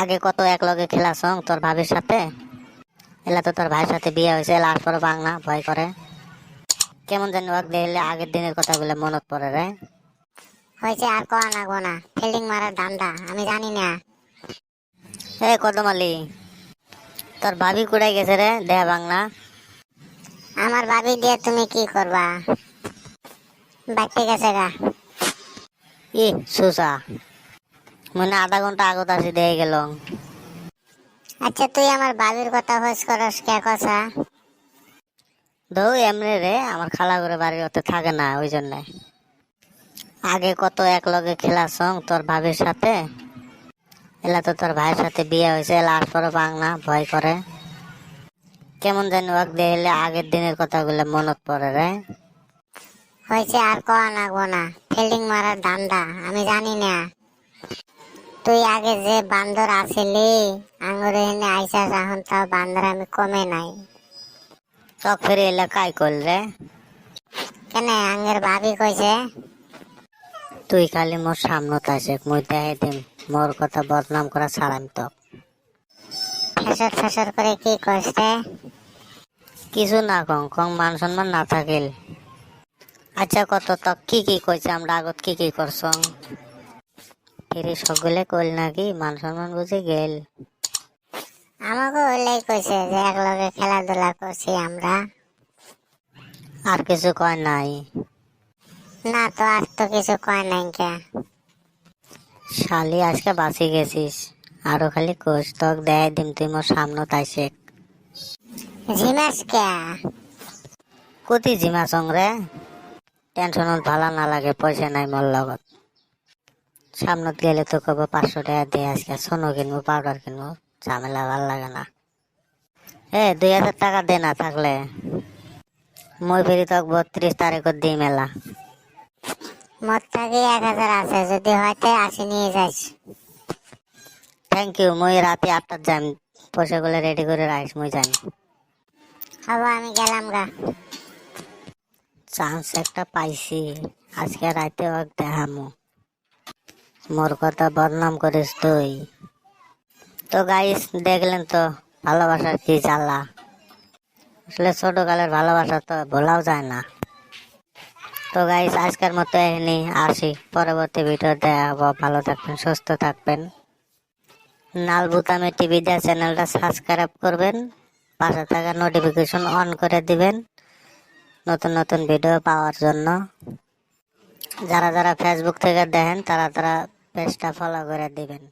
আগে কত এক লগে খেলাছং তোর ভাবির সাথে? এলা তো তোর ভাইয়ের সাথে বিয়ে হয়েছে এলা পরে বাংলা ভয় করে। কেমন জানি ওয়াক দেখলে আগের দিনের কথাগুলো মনত পড়ে রে। হয়েছে আর কোয়া না গো না ফিল্ডিং মারার দান্দা আমি জানি না। এ কদমালি তোর ভাবি কুড়াই গেছে রে? দেহ বাংলা। আমার ভাবি দিয়ে তুমি কি করবা? বাইতে গেছে গা। ই সুসা। মনে আধা ঘণ্টা আগত আসি দিয়ে গেল। আচ্ছা তুই আমার ভাবির কথা হোস করস কে কথা দৌ এমনি রে আমার খালা করে বাড়ি অত থাকে না ওই জন্য। আগে কত এক লগে খেলাছং তোর ভাবির সাথে। এলা তো তোর ভাইয়ের সাথে বিয়ে হয়েছে এলা পরে বাংলা ভয় করে। কেমন জানি ওয়াক দেখলে আগের দিনের কথাগুলো মনত পড়ে রে। হয়েছে আর কোয়া না গো না ফিল্ডিং মারার দান্দা আমি জানি না। তুই আগে যে বান্দর আছিলি আঙুরে এনে আইসা এখন তাও বান্দর আমি কমে নাই। চক ফেরে এলে কাই করলে কেন আঙ্গের ভাবি কইছে? তুই খালি মোর সামনত আসে মুই দেখাই দিম মোর কথা বদনাম করা ছাড়াম তো। ফেসর ফেসর করে কি কইছে কিছু না কং কং মান সম্মান না থাকিল। আচ্ছা কত তক কি কি কইছে আমরা আগত কি কি করছ? ফিরে সকলে কল নাকি? মান সম্মান বুঝে গেল। আমাকে ওইলাই কইছে যে একলগে খেলাধুলা করছি আমরা। আর কিছু কয় নাই? না তো আর তো কিছু কয় নাই কে। শালি আজকে বাঁচি গেছিস। আরও খালি কোষ তক দেয় দিম তুই মোর সামনত আইসে ঝিমাস কে? কতি জিমা সং রে টেনশনত ভালো না লাগে পয়সা নাই মোর লগত। সামনত গেলে তো কব পাঁচশো টাকা দিয়ে আজকে সোনো কিনবো পাউডার কিনবো ঝামেলা ভালো লাগে না। এ দুই হাজার টাকা দে না থাকলে। মই ফেরি তক বত্রিশ তারিখত দিই মেলা মোট থাকি এক হাজার আছে যদি হয় হয়তো আসি নিয়ে যাইস থ্যাংক ইউ মই রাতে আটটার যাম। পয়সাগুলো রেডি করে রাখিস মই যাই হব আমি গেলাম গা। চান্স একটা পাইছি। আজকে রাতে ওকে দেখামু। মোর কথা বদনাম করিস তুই। তো গাইস দেখলেন তো ভালোবাসার কি জ্বালা। আসলে ছোটকালের ভালোবাসা তো ভোলাও যায় না। তো গাইস আজকের মতো এখানে আসি। পরবর্তী ভিডিও দেখাবো ভালো থাকবেন, সুস্থ থাকবেন। নাল বুতামে টিভি দেওয়া চ্যানেলটা সাবস্ক্রাইব করবেন। পাশে থাকা নোটিফিকেশন অন করে দিবেন। নতুন নতুন ভিডিও পাওয়ার জন্য। যারা যারা ফেসবুক থেকে দেখেন, তারা তারা পেজটা ফলো করে দিবেন।